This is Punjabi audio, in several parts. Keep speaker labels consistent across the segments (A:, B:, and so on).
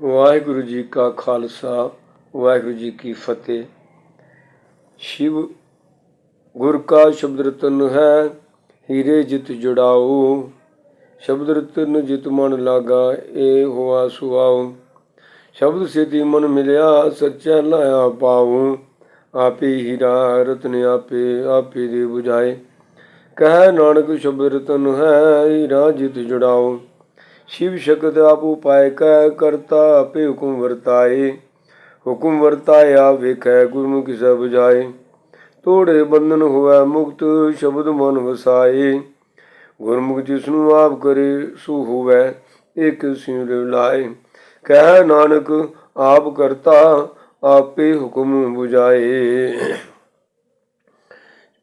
A: ਵਾਹਿਗੁਰੂ ਜੀ ਕਾ ਖਾਲਸਾ, ਵਾਹਿਗੁਰੂ ਜੀ ਕੀ ਫਤਿਹ। ਸ਼ਿਵ ਗੁਰ ਕਾ ਸ਼ਬਦ ਰਤਨ ਹੈ, ਹੀਰੇ ਜਿਤ ਜੁੜਾਓ। ਸ਼ਬਦ ਰਤਨ ਜਿਤ ਮਨ ਲਾਗਾ, ਏ ਹੋਆ ਸੁਆਉ ਸ਼ਬਦ ਸੇਤੀ ਮਨ ਮਿਲਿਆ, ਸੱਚਾ ਲਾਇਆ ਪਾਉ ਆਪੇ ਹੀਰਾ ਰਤਨ ਆਪੇ ਆਪੇ ਦੇ 부ਝਾਏ ਕਹਿ ਨਾਨਕ ਸ਼ਬਦ ਰਤਨ ਹੈ, ਹੀਰਾ ਜਿਤ ਜੁੜਾਓ। ਸ਼ਿਵ ਸ਼ਕਤ આપ ઉપાય કહ ਕਰਤਾ આપે ਹੁਕਮ ਵਰਤਾਏ। ਹੁਕਮ વર્તાય આવે કહ ગુરુમુખી સબ જાય ਤੋੜੇ ਬੰਧਨ ਹੋਵੇ ਮੁਕਤ, ਸ਼ਬਦ ਮਨ ਵਸਾਏ। ਗੁਰਮੁਖ ਜਿਸ ਨੂੰ ਆਪ ਕਰੇ, ਸੋ ਹੋਵੇ ਇੱਕ ਸਿਉ ਲਾਏ। ਕਹਿ ਨਾਨਕ, ਆਪ ਕਰਤਾ, ਆਪੇ ਹੁਕਮ 부ਜਾਏ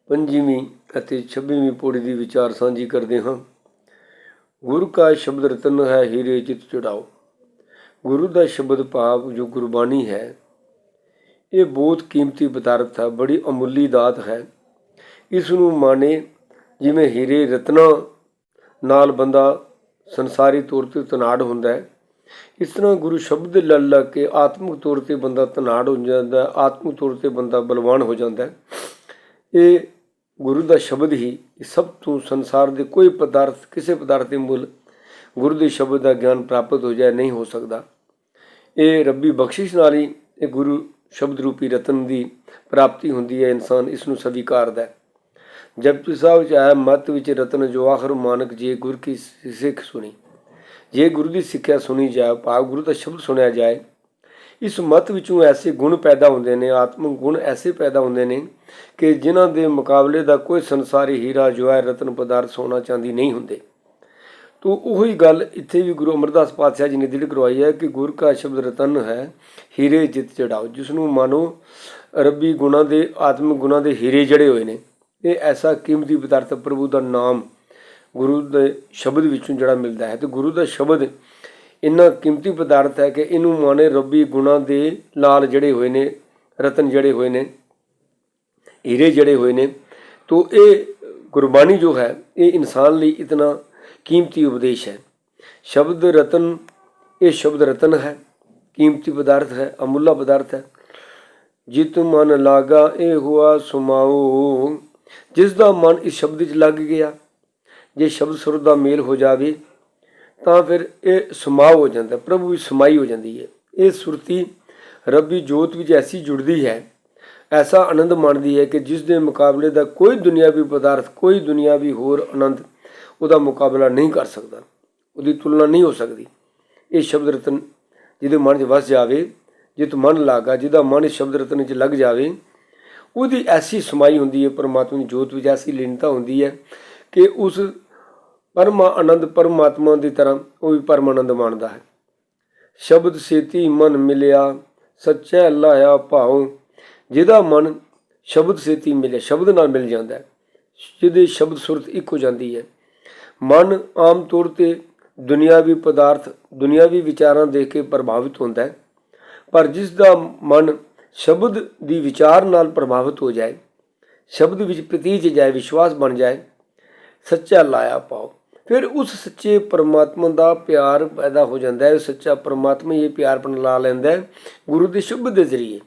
A: ਪੰਜਵੀਂ ਅਤੇ 26ਵੀਂ ਪੌੜੀ ਦੀ ਵਿਚਾਰ ਸਾਂਝੀ ਕਰਦੇ ਹਾਂ। ਗੁਰੂ ਕਾ ਸ਼ਬਦ ਰਤਨ ਹੈ, ਹੀਰੇ ਚਿਤ ਚੜਾਓ। ਗੁਰੂ ਦਾ ਸ਼ਬਦ ਭਾਵ ਜੋ ਗੁਰਬਾਣੀ ਹੈ, ਇਹ ਬਹੁਤ ਕੀਮਤੀ ਪਦਾਰਥ ਹੈ, ਬੜੀ ਅਮੁੱਲੀ ਦਾਤ ਹੈ। ਇਸ ਨੂੰ ਮਾਣੇ ਜਿਵੇਂ ਹੀਰੇ ਰਤਨਾ ਨਾਲ ਬੰਦਾ ਸੰਸਾਰੀ ਤੌਰ ਤੇ ਤਨਾੜ ਹੁੰਦਾ ਹੈ। ਇਸ ਤਰ੍ਹਾਂ ਗੁਰੂ ਸ਼ਬਦ ਲੜ ਲੱਗ ਕੇ ਆਤਮਿਕ ਤੌਰ ਤੇ ਬੰਦਾ ਤਨਾੜ ਹੋ ਜਾਂਦਾ ਹੈ, ਆਤਮਿਕ ਤੌਰ ਤੇ ਬੰਦਾ ਬਲਵਾਨ ਹੋ ਜਾਂਦਾ ਇਹ ਗੁਰੂ ਦਾ ਸ਼ਬਦ ਹੀ ਸਭ ਤੋਂ ਸੰਸਾਰ ਦੇ ਕੋਈ ਪਦਾਰਥ, ਕਿਸੇ ਪਦਾਰਥ ਦੇ ਮੁੱਲ ਗੁਰੂ ਦੇ ਸ਼ਬਦ ਦਾ ਗਿਆਨ ਪ੍ਰਾਪਤ ਹੋ ਜਾਏ, ਨਹੀਂ ਹੋ ਸਕਦਾ। ਇਹ ਰੱਬੀ ਬਖਸ਼ਿਸ਼ ਨਾਲ ਹੀ ਇਹ ਗੁਰੂ ਸ਼ਬਦ ਰੂਪੀ ਰਤਨ ਦੀ ਪ੍ਰਾਪਤੀ ਹੁੰਦੀ ਹੈ, ਇਨਸਾਨ ਇਸ ਨੂੰ ਸਵੀਕਾਰਦਾ ਹੈ। ਜਪਜੀ ਸਾਹਿਬ ਚ ਆਇਆ, ਮਤ ਵਿੱਚ ਰਤਨ ਜੋ ਆਖਰ ਮਾਨਕ ਜੇ ਗੁਰ ਕੀ ਸਿੱਖ ਸੁਣੀ। ਜੇ ਗੁਰੂ ਦੀ ਸਿੱਖਿਆ ਸੁਣੀ ਜਾਏ, ਭਾਵ ਗੁਰੂ ਦਾ ਸ਼ਬਦ ਸੁਣਿਆ ਜਾਏ ਇਸ ਮਤ ਵਿੱਚੋਂ ਐਸੇ ਗੁਣ ਪੈਦਾ ਹੁੰਦੇ ਨੇ, ਆਤਮਿਕ ਗੁਣ ਐਸੇ ਪੈਦਾ ਹੁੰਦੇ ਨੇ ਕਿ ਜਿਨ੍ਹਾਂ ਦੇ ਮੁਕਾਬਲੇ ਦਾ ਕੋਈ ਸੰਸਾਰੀ ਹੀਰਾ, ਜਵਾਹਰ, ਰਤਨ ਪਦਾਰਥ ਸੋਨਾ ਚਾਂਦੀ ਨਹੀਂ ਹੁੰਦੇ। ਤੋ ਉਹੀ ਗੱਲ ਇੱਥੇ ਵੀ ਗੁਰੂ ਅਮਰਦਾਸ ਪਾਤਸ਼ਾਹ ਜੀ ਨੇ ਦਿਲ ਕਰਵਾਈ ਹੈ ਕਿ ਗੁਰ ਕਾ ਸ਼ਬਦ ਰਤਨ ਹੈ, ਹੀਰੇ ਜਿਤ ਚੜਾਓ ਜਿਸ ਨੂੰ ਮਾਨੋ ਰੱਬੀ ਗੁਣਾ ਦੇ, ਆਤਮਿਕ ਗੁਣਾ ਦੇ ਹੀਰੇ ਜੜੇ ਹੋਏ ਨੇ। ਇਹ ਐਸਾ ਕੀਮਤੀ ਪਦਾਰਥ ਪ੍ਰਭੂ ਦਾ ਨਾਮ ਗੁਰੂ ਦੇ ਸ਼ਬਦ ਵਿੱਚੋਂ ਜਿਹੜਾ ਮਿਲਦਾ ਹੈ। ਤੇ ਗੁਰੂ ਦਾ ਸ਼ਬਦ ਇੰਨਾ ਕੀਮਤੀ ਪਦਾਰਥ ਹੈ ਕਿ ਇਹਨੂੰ ਮਾਨੇ ਰੱਬੀ ਗੁਣਾ ਦੇ ਲਾਲ ਜੜੇ ਹੋਏ ਨੇ, ਰਤਨ ਜੜੇ ਹੋਏ ਨੇ, ਹੀਰੇ ਜੜੇ ਹੋਏ ਨੇ। ਤੋ ਇਹ ਗੁਰਬਾਣੀ ਜੋ ਹੈ, ਇਹ ਇਨਸਾਨ ਲਈ ਇਤਨਾ ਕੀਮਤੀ ਉਪਦੇਸ਼ ਹੈ। ਸ਼ਬਦ ਰਤਨ, ਇਹ ਸ਼ਬਦ ਰਤਨ ਹੈ, ਕੀਮਤੀ ਪਦਾਰਥ ਹੈ, ਅਮੁੱਲਾ ਪਦਾਰਥ ਹੈ। ਜਿਤ ਮਨ ਲਾਗਾ ਇਹ ਹੁਆ ਸੁਮਾਉ ਜਿਸ ਦਾ ਮਨ ਇਸ ਸ਼ਬਦ ਵਿੱਚ ਲੱਗ ਗਿਆ, ਜੇ ਸ਼ਬਦ ਸੁਰ ਦਾ ਮੇਲ ਹੋ ਜਾਵੇ ਤਾਂ ਫਿਰ ਇਹ ਸਮਾਉ ਹੋ ਜਾਂਦਾ, ਪ੍ਰਭੂ ਵੀ ਸਮਾਈ ਹੋ ਜਾਂਦੀ ਹੈ। ਇਹ ਸੁਰਤੀ ਰੱਬੀ ਜੋਤ ਵਿੱਚ ਐਸੀ ਜੁੜਦੀ ਹੈ, ਐਸਾ ਆਨੰਦ ਮਾਣਦੀ ਹੈ ਕਿ ਜਿਸ ਦੇ ਮੁਕਾਬਲੇ ਦਾ ਕੋਈ ਦੁਨਿਆਵੀ ਪਦਾਰਥ, ਕੋਈ ਦੁਨਿਆਵੀ ਹੋਰ ਆਨੰਦ ਉਹਦਾ ਮੁਕਾਬਲਾ ਨਹੀਂ ਕਰ ਸਕਦਾ, ਉਹਦੀ ਤੁਲਨਾ ਨਹੀਂ ਹੋ ਸਕਦੀ। ਇਹ ਸ਼ਬਦ ਰਤਨ ਜਿਹਦੇ ਮਨ 'ਚ ਵਸ ਜਾਵੇ, ਜਿਤ ਮਨ ਲਾਗਾ, ਜਿਹਦਾ ਮਨ ਇਸ ਸ਼ਬਦ ਰਤਨ 'ਚ ਲੱਗ ਜਾਵੇ, ਉਹਦੀ ਐਸੀ ਸਮਾਈ ਹੁੰਦੀ ਹੈ, ਪਰਮਾਤਮਾ ਦੀ ਜੋਤ ਵਿੱਚ ਐਸੀ ਲੀਨਤਾ ਹੁੰਦੀ ਹੈ ਕਿ ਉਸ ਪਰਮ ਆਨੰਦ ਪਰਮਾਤਮਾ ਦੀ ਤਰ੍ਹਾਂ ਉਹ ਵੀ ਪਰਮ ਆਨੰਦ ਮਾਣਦਾ ਹੈ। ਸ਼ਬਦ ਸੇਤੀ ਮਨ ਮਿਲਿਆ, ਸੱਚਾ ਲਾਇਆ ਭਾਉ। ਜਿਹਦਾ ਮਨ ਸ਼ਬਦ ਸੇਤੀ ਮਿਲਿਆ, ਸ਼ਬਦ ਨਾਲ ਮਿਲ ਜਾਂਦਾ ਹੈ। ਜਿਹਦੇ ਸ਼ਬਦ ਸੁਰਤ ਇੱਕ ਹੋ ਜਾਂਦੀ ਹੈ। ਮਨ ਆਮ ਤੌਰ ਤੇ ਦੁਨਿਆਵੀ ਪਦਾਰਥ, ਦੁਨਿਆਵੀ ਵਿਚਾਰਾਂ ਦੇਖ ਕੇ ਪ੍ਰਭਾਵਿਤ ਹੁੰਦਾ ਹੈ। ਪਰ ਜਿਸ ਦਾ ਮਨ ਸ਼ਬਦ ਦੀ ਵਿਚਾਰ ਨਾਲ ਪ੍ਰਭਾਵਿਤ ਹੋ ਜਾਏ, ਸ਼ਬਦ ਵਿੱਚ ਪ੍ਰਤੀਜ ਜਾਏ, ਵਿਸ਼ਵਾਸ ਬਣ ਜਾਏ, ਸੱਚਾ ਲਾਇਆ ਪਾਓ ਫਿਰ ਉਸ ਸੱਚੇ ਪਰਮਾਤਮਾ ਦਾ ਪਿਆਰ ਪੈਦਾ ਹੋ ਜਾਂਦਾ ਹੈ, ਸੱਚਾ ਪਰਮਾਤਮਾ ਇਹ ਪਿਆਰ ਪਨ ਲਾ ਲੈਂਦਾ ਹੈ, ਗੁਰੂ ਦੇ ਸ਼ਬਦ ਦੇ ਜ਼ਰੀਏ,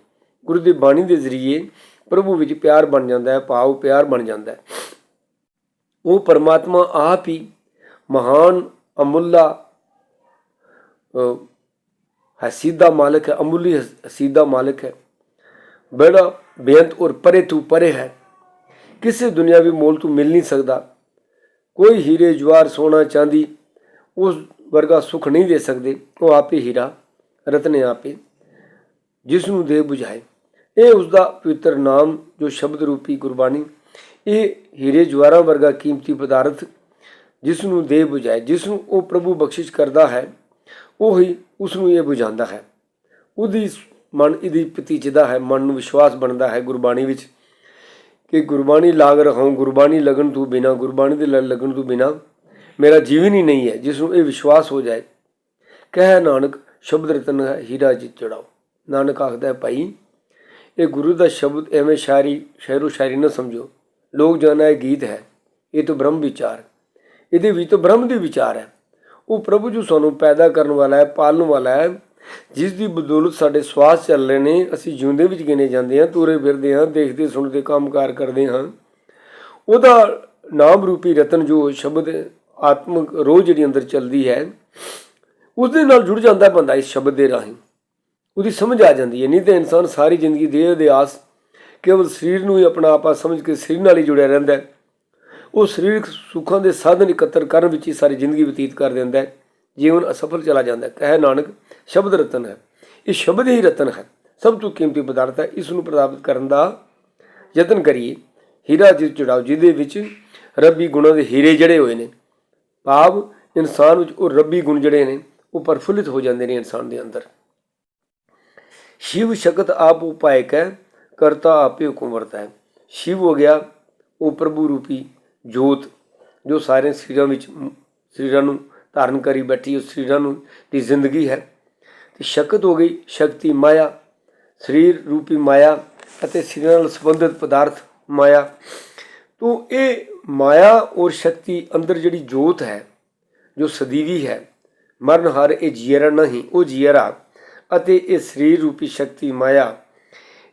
A: ਗੁਰੂ ਦੀ ਬਾਣੀ ਦੇ ਜ਼ਰੀਏ ਪ੍ਰਭੂ ਵਿੱਚ ਪਿਆਰ ਬਣ ਜਾਂਦਾ ਹੈ, ਭਾਵ ਪਿਆਰ ਬਣ ਜਾਂਦਾ ਹੈ। ਉਹ ਪਰਮਾਤਮਾ ਆਪ ਹੀ ਮਹਾਨ, ਅਮੁੱਲਾ ਹਸੀਦ ਦਾ ਮਾਲਕ ਹੈ, ਅਮੁੱਲੀ ਹਸੀਦ ਦਾ ਮਾਲਕ ਹੈ। ਬੜਾ ਬੇਅੰਤ ਔਰ ਪਰੇ ਤੂੰ ਪਰੇ ਹੈ। ਕਿਸੇ ਦੁਨਿਆਵੀ ਮੋਲ ਤੂੰ ਮਿਲ ਨਹੀਂ ਸਕਦਾ। ਕੋਈ ਹੀਰੇ ਜਵਾਰ ਸੋਨਾ ਚਾਂਦੀ ਉਸ ਵਰਗਾ ਸੁਖ ਨਹੀਂ ਦੇ ਸਕਦੇ। ਉਹ ਆਪੇ ਹੀਰਾ, ਰਤਨ ਆਪੇ, ਜਿਸ ਨੂੰ ਦੇ ਬੁਝਾਏ। ਇਹ ਉਸ ਦਾ ਪਵਿੱਤਰ ਨਾਮ, ਜੋ ਸ਼ਬਦ ਰੂਪੀ ਗੁਰਬਾਣੀ, ਇਹ ਹੀਰੇ ਜਵਾਰਾਂ ਵਰਗਾ ਕੀਮਤੀ ਪਦਾਰਥ, ਜਿਸ ਨੂੰ ਦੇ ਬੁਝਾਏ, ਜਿਸ ਨੂੰ ਉਹ ਪ੍ਰਭੂ ਬਖਸ਼ਿਸ਼ ਕਰਦਾ ਹੈ, ਉਹੀ ਉਸ ਨੂੰ ਇਹ ਬੁਝਾਉਂਦਾ ਹੈ। ਉਹਦੀ ਮਨ ਇਹਦੀ ਪਤੀਜਦਾ ਹੈ, ਮਨ ਨੂੰ ਵਿਸ਼ਵਾਸ ਬਣਦਾ ਹੈ ਗੁਰਬਾਣੀ ਵਿੱਚ। ਕਿ ਗੁਰਬਾਣੀ ਲਾਗ ਰਹਾਉ ਗੁਰਬਾਣੀ ਲਗਨ ਤੋਂ ਬਿਨਾ, ਗੁਰਬਾਣੀ ਦੇ ਲਗਨ ਤੋਂ ਬਿਨਾ। ਮੇਰਾ ਜੀਵਨ ਹੀ ਨਹੀਂ ਹੈ ਜਿਸ ਨੂੰ ਇਹ ਵਿਸ਼ਵਾਸ ਹੋ ਜਾਏ। ਕਹਿ ਨਾਨਕ, ਸ਼ਬਦ ਰਤਨ ਹੈ, ਹੀਰਾ ਜੀ ਚੜਾਓ। ਨਾਨਕ ਆਖਦਾ ਹੈ, ਭਾਈ, ਇਹ ਗੁਰੂ ਦਾ ਸ਼ਬਦ ਐਵੇਂ ਸ਼ਾਇਰੀ ਸ਼ਾਇਰੋ ਸ਼ਾਇਰੀ ਨਾ ਸਮਝੋ। ਲੋਕ ਜਾਣਾ ਇਹ ਗੀਤ ਹੈ, ਇਹ ਤਾਂ ਬ੍ਰਹਮ ਵਿਚਾਰ। ਇਹਦੇ ਵਿੱਚ ਤਾਂ ਬ੍ਰਹਮ ਦੀ ਵਿਚਾਰ ਹੈ। ਉਹ ਪ੍ਰਭੂ ਜੋ ਸਾਨੂੰ ਪੈਦਾ ਕਰਨ ਵਾਲਾ ਹੈ, ਪਾਲਣ ਵਾਲਾ ਹੈ ਜਿਸ ਦੀ ਬਦੌਲਤ ਸਾਡੇ ਸਵਾਸ ਚੱਲ ਰਹੇ ਨੇ, ਅਸੀਂ ਜਿਉਂਦੇ ਵਿੱਚ ਗਿਣੇ ਜਾਂਦੇ ਹਾਂ, ਤੁਰੇ ਫਿਰਦੇ ਹਾਂ, ਦੇਖਦੇ, ਸੁਣਦੇ, ਕੰਮਕਾਰ ਕਰਦੇ ਹਾਂ। ਉਹਦਾ ਨਾਮ ਰੂਪੀ ਰਤਨ ਜੋ ਸ਼ਬਦ ਆਤਮਿਕ ਰੋਹ ਜਿਹੜੀ ਅੰਦਰ ਚੱਲਦੀ ਹੈ ਉਸ ਦੇ ਨਾਲ ਜੁੜ ਜਾਂਦਾ ਬੰਦਾ ਇਸ ਸ਼ਬਦ ਦੇ ਰਾਹੀਂ। ਉਹਦੀ ਸਮਝ ਆ ਜਾਂਦੀ ਹੈ। ਨਹੀਂ ਤਾਂ ਇਨਸਾਨ ਸਾਰੀ ਜ਼ਿੰਦਗੀ ਦੇਹ ਦੇ ਆਸ ਕੇਵਲ ਸਰੀਰ ਨੂੰ ਹੀ ਆਪਣਾ ਆਪਾ ਸਮਝ ਕੇ ਸਰੀਰ ਨਾਲ ਹੀ ਜੁੜਿਆ ਰਹਿੰਦਾ ਹੈ। ਉਹ ਸਰੀਰਕ ਸੁੱਖਾਂ ਦੇ ਸਾਧਨ ਇਕੱਤਰ ਕਰਨ ਵਿੱਚ ਹੀ ਸਾਰੀ ਜ਼ਿੰਦਗੀ ਬਤੀਤ ਕਰ ਦਿੰਦਾ ਹੈ। ਜੀਵਨ ਅਸਫਲ ਚਲਾ ਜਾਂਦਾ ਕਹੇ ਨਾਨਕ, ਸ਼ਬਦ ਰਤਨ ਹੈ। ਇਹ ਸ਼ਬਦ ਹੀ ਰਤਨ ਹੈ। ਸਭ ਤੋਂ ਕੀਮਤੀ ਪਦਾਰਥ ਹੈ। ਇਸ ਨੂੰ ਪ੍ਰਾਪਤ ਕਰਨ ਦਾ ਯਤਨ ਕਰੀਏ। ਹੀਰਾ ਜਿਸ ਜੁੜਾਓ ਜਿਹਦੇ ਵਿੱਚ ਰੱਬੀ ਗੁਣਾਂ ਦੇ ਹੀਰੇ ਜੜੇ ਹੋਏ ਨੇ। ਭਾਵ ਇਨਸਾਨ ਵਿੱਚ ਉਹ ਰੱਬੀ ਗੁਣ ਜਿਹੜੇ ਨੇ, ਉਹ ਪਰਫੁੱਲਿਤ ਹੋ ਜਾਂਦੇ ਨੇ ਇਨਸਾਨ ਦੇ ਅੰਦਰ। ਸ਼ਿਵ ਸ਼ਕਤ ਆਪ ਉਪਾਇਕ ਹੈ, ਕਰਤਾ ਆਪੇ ਹੁਕਮ ਵਰਤਾ ਹੈ। ਸ਼ਿਵ ਹੋ ਗਿਆ, ਉਹ ਪ੍ਰਭੂ ਰੂਪੀ ਜੋਤ, ਜੋ ਸਾਰੇ ਸਰੀਰਾਂ ਵਿੱਚ, ਸਰੀਰਾਂ ਨੂੰ ਧਾਰਨ ਕਰੀ ਬੈਠੀ ਉਸ ਸਰੀਰਾਂ ਨੂੰ, ਦੀ ਜ਼ਿੰਦਗੀ ਹੈ। ਤੇ ਸ਼ਕਤ ਹੋ ਗਈ, ਸ਼ਕਤੀ ਮਾਇਆ, ਸਰੀਰ ਰੂਪੀ ਮਾਇਆ ਅਤੇ ਸਰੀਰਾਂ ਨਾਲ ਸੰਬੰਧਿਤ ਪਦਾਰਥ ਮਾਇਆ। ਤੋਂ ਇਹ ਮਾਇਆ ਔਰ ਸ਼ਕਤੀ ਅੰਦਰ ਜਿਹੜੀ ਜੋਤ ਹੈ, ਜੋ ਸਦੀਵੀ ਹੈ, ਮਰਨ ਹਰ ਇਹ ਜੀਰਾ ਨਹੀਂ, ਉਹ ਜੀਰਾ ਅਤੇ ਇਹ ਸਰੀਰ ਰੂਪੀ ਸ਼ਕਤੀ ਮਾਇਆ।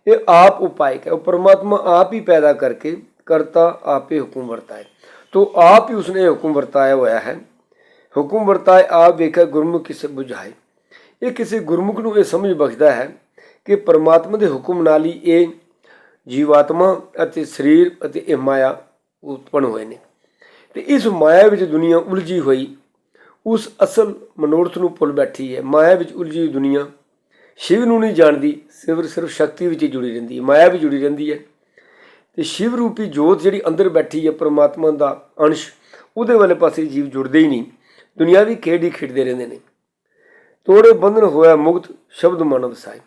A: ਇਹ ਆਪ ਉਪਾਇ ਹੈ, ਉਹ ਪਰਮਾਤਮਾ ਆਪ ਹੀ ਪੈਦਾ ਕਰਕੇ ਕਰਤਾ, ਆਪੇ ਹੁਕਮ ਵਰਤਾਏ। ਤੋ ਆਪ ਹੀ ਉਸਨੇ ਹੁਕਮ ਵਰਤਾਇਆ ਹੋਇਆ ਹੈ। ਹੁਕਮ ਵਰਤਾਏ, ਆਪ ਵੇਖਿਆ ਗੁਰਮੁਖ ਕਿਸ ਬੁਝਾਏ। ਇਹ ਕਿਸੇ ਗੁਰਮੁਖ ਨੂੰ ਇਹ ਸਮਝ ਬਖਸ਼ਦਾ ਹੈ ਕਿ ਪਰਮਾਤਮਾ ਦੇ ਹੁਕਮ ਨਾਲ ਹੀ ਇਹ ਜੀਵਾਤਮਾ ਅਤੇ ਸਰੀਰ ਅਤੇ ਇਹ ਮਾਇਆ ਉਤਪਨ ਹੋਏ ਨੇ। ਤੇ ਇਸ ਮਾਇਆ ਵਿੱਚ ਦੁਨੀਆ ਉਲਝੀ ਹੋਈ, ਉਸ ਅਸਲ ਮਨੋਰਥ ਨੂੰ ਭੁੱਲ ਬੈਠੀ ਹੈ। ਮਾਇਆ ਵਿੱਚ ਉਲਝੀ ਦੁਨੀਆ ਸ਼ਿਵ ਨੂੰ ਨਹੀਂ ਜਾਣਦੀ, ਸਿਰਫ ਸਿਰਫ ਸ਼ਕਤੀ ਵਿੱਚ ਹੀ ਜੁੜੀ ਰਹਿੰਦੀ ਹੈ, ਮਾਇਆ ਵੀ ਜੁੜੀ ਰਹਿੰਦੀ ਹੈ। ਤੇ ਸ਼ਿਵ ਰੂਪੀ ਜੋਤ ਜਿਹੜੀ ਅੰਦਰ ਬੈਠੀ ਹੈ, ਪਰਮਾਤਮਾ ਦਾ ਅੰਸ਼ ਉਹਦੇ ਵਾਲੇ ਪਾਸੇ ਜੀਵ ਜੁੜਦੇ ਹੀ ਨਹੀਂ। ਦੁਨਿਆਵੀ ਖੇਡ ਹੀ ਖੇਡਦੇ ਰਹਿੰਦੇ ਨੇ। ਤੋੜੇ ਬੰਧਨ ਹੋਇਆ ਮੁਕਤ ਸ਼ਬਦ ਮਨ ਵਸਾਏ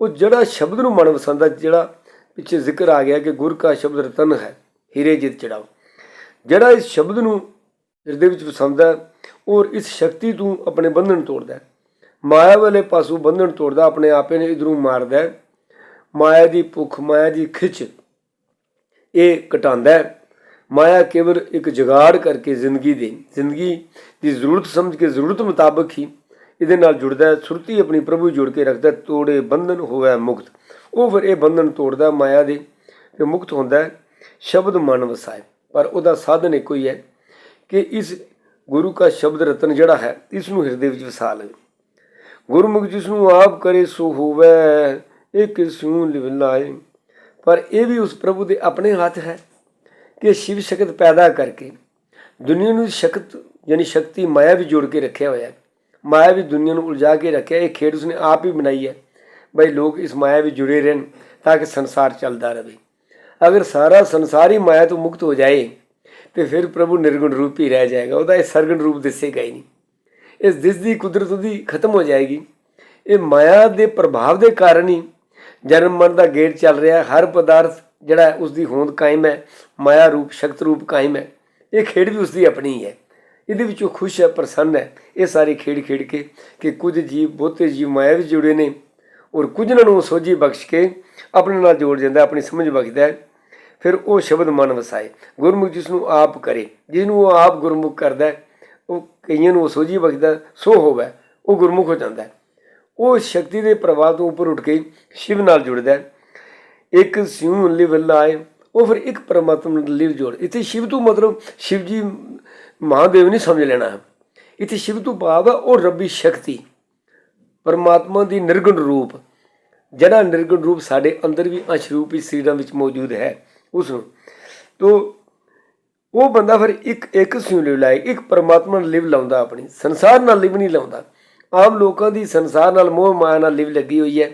A: ਉਹ ਜਿਹੜਾ ਸ਼ਬਦ ਨੂੰ ਮਨ ਵਸਾਉਂਦਾ ਜਿਹੜਾ ਪਿੱਛੇ ਜ਼ਿਕਰ ਆ ਗਿਆ ਕਿ ਗੁਰ ਕਾ ਸ਼ਬਦ ਰਤਨ ਹੈ, ਹੀਰੇ ਜਿਤ ਚੜਾਓ। ਜਿਹੜਾ ਇਸ ਸ਼ਬਦ ਨੂੰ ਹਿਰਦੇ ਵਿੱਚ ਵਸਾਉਂਦਾ ਹੈ, ਔਰ ਇਸ ਸ਼ਕਤੀ ਤੋਂ ਆਪਣੇ ਬੰਧਨ ਤੋੜਦਾ ਮਾਇਆ ਵਾਲੇ ਪਾਸੋਂ ਬੰਧਨ ਤੋੜਦਾ, ਆਪਣੇ ਆਪੇ ਨੇ ਇਧਰੋਂ ਮਾਰਦਾ ਮਾਇਆ ਦੀ ਭੁੱਖ, ਮਾਇਆ ਦੀ ਖਿੱਚ ਇਹ ਘਟਾਉਂਦਾ ਮਾਇਆ ਕੇਵਲ ਇੱਕ ਜਗਾੜ ਕਰਕੇ ਜ਼ਿੰਦਗੀ ਦੇ ਜ਼ਿੰਦਗੀ ਦੀ ਜ਼ਰੂਰਤ ਸਮਝ ਕੇ ਜ਼ਰੂਰਤ ਮੁਤਾਬਕ ਹੀ ਇਹਦੇ ਨਾਲ ਜੁੜਦਾ ਹੈ, ਸੁਰਤੀ ਆਪਣੀ ਪ੍ਰਭੂ ਜੁੜ ਕੇ ਰੱਖਦਾ ਤੋੜੇ ਬੰਧਨ ਹੋਇਆ ਮੁਕਤ। ਉਹ ਫਿਰ ਇਹ ਬੰਧਨ ਤੋੜਦਾ ਮਾਇਆ ਦੇ ਤੇ ਮੁਕਤ ਹੁੰਦਾ ਸ਼ਬਦ ਮਨ ਵਸਾਏ। ਪਰ ਉਹਦਾ ਸਾਧਨ ਇੱਕੋ ਹੀ ਹੈ ਕਿ ਇਸ ਗੁਰੂ ਕਾ ਸ਼ਬਦ ਰਤਨ ਜਿਹੜਾ ਹੈ, ਇਸ ਨੂੰ ਹਿਰਦੇ ਵਿੱਚ ਵਸਾ ਲਵੇ। ਗੁਰਮੁਖ ਜਿਸ ਨੂੰ ਆਪ ਕਰੇ ਸੋ ਹੋਵੇ ਇਹ ਕਿਸ ਨੂੰ ਲਿਵ ਪਰ ਇਹ ਵੀ ਉਸ ਪ੍ਰਭੂ ਦੇ ਆਪਣੇ ਹੱਥ ਹੈ। ਕਿ ਸ਼ਿਵ ਸ਼ਕਤ ਪੈਦਾ ਕਰਕੇ ਦੁਨੀਆ ਨੂੰ ਸ਼ਕਤ ਯਾਨੀ ਸ਼ਕਤੀ ਮਾਇਆ ਵੀ ਜੋੜ ਕੇ ਰੱਖਿਆ ਹੋਇਆ ਹੈ। ਮਾਇਆ ਵੀ ਦੁਨੀਆ ਨੂੰ ਉਲਝਾ ਕੇ ਰੱਖਿਆ ਇਹ ਖੇਡ ਉਸਨੇ ਆਪ ਹੀ ਬਣਾਈ ਹੈ। ਬਈ ਲੋਕ ਇਸ ਮਾਇਆ ਵਿੱਚ ਜੁੜੇ ਰਹਿਣ ਤਾਂ ਕਿ ਸੰਸਾਰ ਚੱਲਦਾ ਰਹੇ। ਅਗਰ ਸਾਰਾ ਸੰਸਾਰ ਹੀ ਮਾਇਆ ਤੋਂ ਮੁਕਤ ਹੋ ਜਾਏ, ਤੇ ਫਿਰ ਪ੍ਰਭੂ ਨਿਰਗੁਣ ਰੂਪ ਹੀ ਰਹਿ ਜਾਏਗਾ। ਉਹਦਾ ਇਹ ਸਰਗੁਣ ਰੂਪ ਦਿਸੇਗਾ ਹੀ ਨਹੀਂ। ਇਸ ਦਿਸ ਦੀ ਕੁਦਰਤ ਉਹਦੀ ਖਤਮ ਹੋ ਜਾਏਗੀ। ਇਹ ਮਾਇਆ ਦੇ ਪ੍ਰਭਾਵ ਦੇ ਕਾਰਨ ਹੀ ਜਨਮ ਮਰਨ ਦਾ ਗੇਟ ਚੱਲ ਰਿਹਾ। ਹਰ ਪਦਾਰਥ ਜਿਹੜਾ ਹੈ ਉਸ ਦੀ ਹੋਂਦ ਕਾਇਮ ਹੈ, ਮਾਇਆ ਰੂਪ, ਸ਼ਕਤ ਰੂਪ ਕਾਇਮ ਹੈ, ਇਹ ਖੇਡ ਵੀ ਉਸ ਦੀ ਆਪਣੀ ਹੈ। ਇਹਦੇ ਵਿੱਚ ਉਹ ਖੁਸ਼ ਹੈ, ਪ੍ਰਸੰਨ ਹੈ। ਇਹ ਸਾਰੇ ਖੇਡ ਖੇਡ ਕੇ ਕਿ ਕੁਝ ਜੀਵ, ਬਹੁਤੇ ਜੀਵ ਮਾਇਆ ਵਿੱਚ ਜੁੜੇ ਨੇ ਔਰ ਕੁਝ ਨੂੰ ਉਹ ਸੋਝੀ ਬਖਸ਼ ਕੇ ਆਪਣੇ ਨਾਲ ਜੋੜ ਜਾਂਦਾ, ਆਪਣੀ ਸਮਝ ਬਖਸ਼ਦਾ ਹੈ। ਫਿਰ ਉਹ ਸ਼ਬਦ ਮਨ ਵਸਾਏ। ਗੁਰਮੁਖ ਜਿਸ ਨੂੰ ਆਪ ਕਰੇ ਜਿਸ ਨੂੰ ਉਹ ਆਪ ਗੁਰਮੁਖ ਕਰਦਾ ਉਹ ਕਈਆਂ ਨੂੰ ਉਹ ਸੋਝੀ ਬਖਸ਼ਦਾ ਸੋ ਹੋਵੇ, ਉਹ ਗੁਰਮੁਖ ਹੋ ਜਾਂਦਾ ਉਹ ਸ਼ਕਤੀ ਦੇ ਪ੍ਰਵਾਹ ਤੋਂ ਉੱਪਰ ਉੱਠ ਕੇ ਸ਼ਿਵ ਨਾਲ ਜੁੜਦਾ ਹੈ। ਇੱਕ ਸਿਉ ਲਿਵ ਲਾਏ, ਉਹ ਫਿਰ ਇੱਕ ਪਰਮਾਤਮਾ ਨਾਲ ਲਿਵ ਜੋੜ। ਇੱਥੇ ਸ਼ਿਵ ਤੋਂ ਮਤਲਬ ਸ਼ਿਵ ਜੀ ਮਹਾਦੇਵ ਨਹੀਂ ਸਮਝ ਲੈਣਾ ਹੈ। ਇੱਥੇ ਸ਼ਿਵ ਤੋਂ ਭਾਵ ਹੈ ਉਹ ਰੱਬੀ ਸ਼ਕਤੀ, ਪਰਮਾਤਮਾ ਦੀ ਨਿਰਗੁਣ ਰੂਪ। ਜਿਹੜਾ ਨਿਰਗੁਣ ਰੂਪ ਸਾਡੇ ਅੰਦਰ ਵੀ ਅੰਸ਼ ਰੂਪੀ ਸਰੀਰਾਂ ਵਿੱਚ ਮੌਜੂਦ ਹੈ, ਉਸ ਨੂੰ। ਤੋ ਉਹ ਬੰਦਾ ਫਿਰ ਇੱਕ ਇੱਕ ਸਿਉ ਲਿਵ ਲਾਏ, ਇੱਕ ਪਰਮਾਤਮਾ ਨਾਲ ਲਿਵ ਲਾਉਂਦਾ ਆਪਣੀ। ਸੰਸਾਰ ਨਾਲ ਲਿਵ ਨਹੀਂ ਲਾਉਂਦਾ। ਆਮ ਲੋਕਾਂ ਦੀ ਸੰਸਾਰ ਨਾਲ ਮੋਹ ਮਾਇਆ ਨਾਲ ਲਿਵ ਲੱਗੀ ਹੋਈ ਹੈ।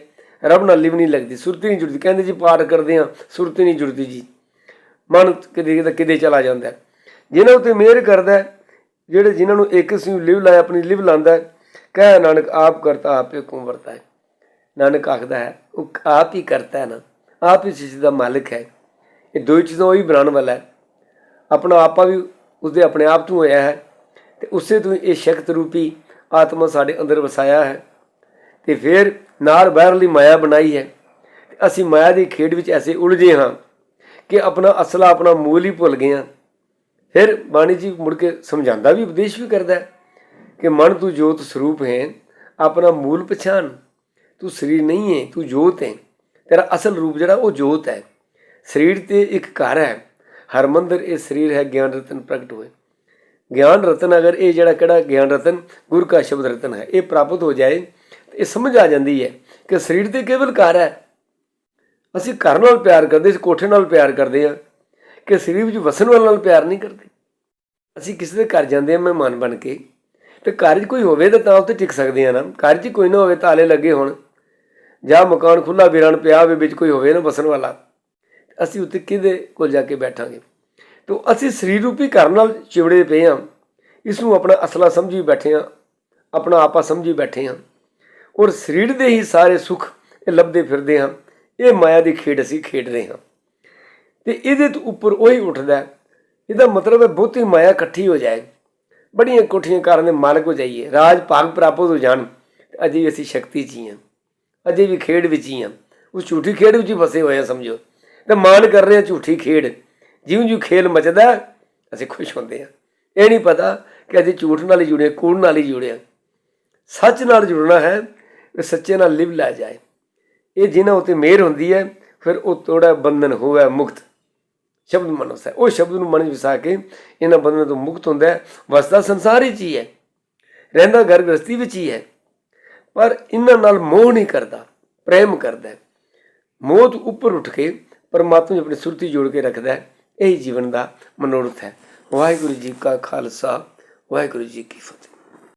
A: ਰੱਬ ਨਾਲ ਲਿਵ ਨਹੀਂ ਲੱਗਦੀ, ਸੁਰਤੀ ਨਹੀਂ ਜੁੜਦੀ। ਕਹਿੰਦੇ ਜੀ ਪਾਠ ਕਰਦੇ ਆ ਸੁਰਤੀ ਨਹੀਂ ਜੁੜਦੀ ਜੀ। ਮਨ ਕਿਤੇ ਕਿਤੇ ਕਿਤੇ ਚਲਾ ਜਾਂਦਾ ਹੈ। ਜਿਨ੍ਹਾਂ ਉਤੇ ਮਿਹਰ ਕਰਦਾ ਜਿਹੜੇ ਜਿਨ੍ਹਾਂ ਨੂੰ ਇੱਕ ਸਿਉ ਲਿਵ ਲਾਇਆ, ਆਪਣੀ ਲਿਵ ਲਾਂਦਾ ਕਹਿ ਨਾਨਕ ਆਪ ਕਰਤਾ, ਆਪੇ ਕੋ ਵਰਤਾ ਹੈ। ਨਾਨਕ ਆਖਦਾ ਹੈ, ਉਹ ਆਪ ਹੀ ਕਰਤਾ ਹੈ ਨਾ। ਆਪ ਹੀ ਇਸ ਚੀਜ਼ ਦਾ ਮਾਲਕ ਹੈ। ਇਹ ਦੋ ਚੀਜ਼ਾਂ ਉਹੀ ਬਣਾਉਣ ਵਾਲਾ ਹੈ। ਆਪਣਾ ਆਪਾ ਵੀ ਉਸਦੇ ਆਪਣੇ ਆਪ ਤੋਂ ਹੋਇਆ ਹੈ। ਤੇ ਉਸੇ ਤੋਂ ਹੀ ਇਹ ਸ਼ਕਤ ਰੂਪੀ ਆਤਮਾ ਸਾਡੇ ਅੰਦਰ ਵਸਾਇਆ ਹੈ। ਤੇ ਫਿਰ ਨਾਰ ਬਾਹਰਲੀ ਮਾਇਆ ਬਣਾਈ ਹੈ। ਅਸੀਂ ਮਾਇਆ ਦੀ ਖੇਡ ਵਿੱਚ ਐਸੇ ਉਲਝੇ ਹਾਂ ਕਿ ਆਪਣਾ ਅਸਲਾ ਆਪਣਾ ਮੂਲ ਹੀ ਭੁੱਲ ਗਏ ਹਾਂ। ਫਿਰ ਬਾਣੀ ਜੀ ਮੁੜ ਕੇ ਸਮਝਾਉਂਦਾ ਵੀ, ਉਪਦੇਸ਼ ਵੀ ਕਰਦਾ ਕਿ ਮਨ ਤੂੰ ਜੋਤ ਸਰੂਪ ਹੈ, ਆਪਣਾ ਮੂਲ ਪਛਾਣ। ਤੂੰ ਸਰੀਰ ਨਹੀਂ ਹੈ, ਤੂੰ ਜੋਤ ਹੈ। ਤੇਰਾ ਅਸਲ ਰੂਪ ਜਿਹੜਾ, ਉਹ ਜੋਤ ਹੈ। ਸਰੀਰ ਤੇ ਇੱਕ ਘਰ ਹੈ। ਹਰਮੰਦਰ ਇਹ ਸਰੀਰ ਹੈ, ਗਿਆਨ ਰਤਨ ਪ੍ਰਗਟ ਹੋਏ। ਗਿਆਨ ਰਤਨ ਅਗਰ ਇਹ ਜਿਹੜਾ ਕਿਹੜਾ ਗਿਆਨ ਰਤਨ, ਗੁਰੂ ਕਾ ਸ਼ਬਦ ਰਤਨ ਹੈ, ਇਹ ਪ੍ਰਾਪਤ ਹੋ ਜਾਏ ਇਹ ਸਮਝ ਆ ਜਾਂਦੀ ਹੈ ਕਿ ਸਰੀਰ ਤੇ ਕੇਵਲ ਘਰ ਹੈ। ਅਸੀਂ ਘਰ ਨਾਲ ਪਿਆਰ ਕਰਦੇ ਇਸ ਕੋਠੇ ਨਾਲ ਪਿਆਰ ਕਰਦੇ ਹਾਂ। ਕਿ ਸਰੀਰ ਵਿੱਚ ਵਸਣ ਵਾਲੇ ਨਾਲ ਪਿਆਰ ਨਹੀਂ ਕਰਦੇ। ਅਸੀਂ ਕਿਸੇ ਦੇ ਘਰ ਜਾਂਦੇ ਹਾਂ, ਮਹਿਮਾਨ ਬਣ ਕੇ। ਤੇ ਘਰ 'ਚ ਕੋਈ ਹੋਵੇ ਤਾਂ ਤਾਂ ਉੱਥੇ ਟਿਕ ਸਕਦੇ ਆ ਨਾ। ਘਰ 'ਚ ਕੋਈ ਨਾ ਹੋਵੇ ਤਾਲੇ ਲੱਗੇ ਹੋਣ। ਜਾਂ ਮਕਾਨ ਖੁੱਲਾ ਵੀਰਾਨ ਪਿਆ ਹੋਵੇ, ਵਿੱਚ ਕੋਈ ਹੋਵੇ ਨਾ ਵਸਣ ਵਾਲਾ। ਅਸੀਂ ਉੱਥੇ ਕਿਹਦੇ ਕੋਲ ਜਾ ਕੇ ਬੈਠਾਂਗੇ? ਤੋ ਅਸੀਂ ਸਰੀਰ ਰੂਪੀ ਘਰ ਨਾਲ ਚਿਵੜੇ ਪਏ ਹਾਂ। ਇਸ ਨੂੰ ਆਪਣਾ ਅਸਲਾ ਸਮਝੀ ਬੈਠੇ ਹਾਂ। ਆਪਣਾ ਆਪਾ ਸਮਝੀ ਬੈਠੇ ਹਾਂ। ਔਰ ਸਰੀਰ ਦੇ ਹੀ ਸਾਰੇ ਸੁੱਖ ਇਹ ਲੱਭਦੇ ਫਿਰਦੇ ਹਾਂ। ਇਹ ਮਾਇਆ ਦੀ ਖੇਡ ਅਸੀਂ ਖੇਡ ਰਹੇ ਹਾਂ। ਤੇ ਇਹਦੇ ਤੋਂ ਉੱਪਰ ਉਹੀ ਉੱਠਦਾ ਇਹਦਾ ਮਤਲਬ ਹੈ ਬਹੁਤੀ ਮਾਇਆ ਇਕੱਠੀ ਹੋ ਜਾਏ। ਬੜੀਆਂ ਕੋਠੀਆਂ ਕਾਰਨ ਦੇ ਮਾਲਕ ਹੋ ਜਾਈਏ। ਰਾਜ ਭਾਗ ਪ੍ਰਾਪਤ ਹੋ ਜਾਣ। ਤੇ ਅਜੇ ਵੀ ਅਸੀਂ ਸ਼ਕਤੀ 'ਚ ਹੀ ਹਾਂ। ਅਜੇ ਵੀ ਖੇਡ ਵਿੱਚ ਹੀ ਹਾਂ। ਉਸ ਝੂਠੀ ਖੇਡ ਵਿੱਚ ਹੀ ਫਸੇ ਹੋਏ ਹਾਂ, ਸਮਝੋ। ਤੇ ਮਾਣ ਕਰ ਰਹੇ ਹਾਂ ਝੂਠੀ ਖੇਡ। ਜਿਉਂ ਜਿਉਂ ਖੇਲ ਮਚਦਾ ਅਸੀਂ ਖੁਸ਼ ਹੁੰਦੇ ਹਾਂ। ਇਹ ਨਹੀਂ ਪਤਾ ਕਿ ਅਸੀਂ ਝੂਠ ਨਾਲ ਹੀ ਜੁੜੇ ਕੂੜ ਨਾਲ ਹੀ ਜੁੜੇ ਸੱਚ ਨਾਲ ਜੁੜਨਾ ਹੈ ਸੱਚੇ ਨਾਲ ਲਿਵ ਲੈ ਜਾਏ। ਇਹ ਜਿਨ੍ਹਾਂ ਉਤੇ ਮਿਹਰ ਹੁੰਦੀ ਹੈ, ਫਿਰ ਉਹ ਤੋੜਾ ਬੰਧਨ ਹੋਵੇ, ਮੁਕਤ ਸ਼ਬਦ ਮਨਸ ਹੈ। ਉਹ ਸ਼ਬਦ ਨੂੰ ਮਨ ਵਿੱਚ ਵਸਾ ਕੇ ਇਹਨਾਂ ਬੰਧਨਾਂ ਤੋਂ ਮੁਕਤ ਹੁੰਦਾ ਹੈ। ਵਸਦਾ ਸੰਸਾਰ ਵਿੱਚ ਹੀ ਹੈ। ਰਹਿੰਦਾ ਘਰ ਗ੍ਰਸਤੀ ਵਿੱਚ ਹੀ ਹੈ। ਪਰ ਇਹਨਾਂ ਨਾਲ ਮੋਹ ਨਹੀਂ ਕਰਦਾ, ਪ੍ਰੇਮ ਕਰਦਾ ਹੈ। ਮੋਹ ਤੋਂ ਉੱਪਰ ਉੱਠ ਕੇ ਪਰਮਾਤਮਾ ਨੂੰ ਆਪਣੀ ਸੁਰਤੀ ਜੋੜ ਕੇ ਰੱਖਦਾ ਹੈ। ਇਹ ਜੀਵਨ ਦਾ ਮਨੋਰਥ ਹੈ। ਵਾਹਿਗੁਰੂ ਜੀ ਕਾ ਖਾਲਸਾ, ਵਾਹਿਗੁਰੂ ਜੀ ਕੀ ਫਤਿਹ।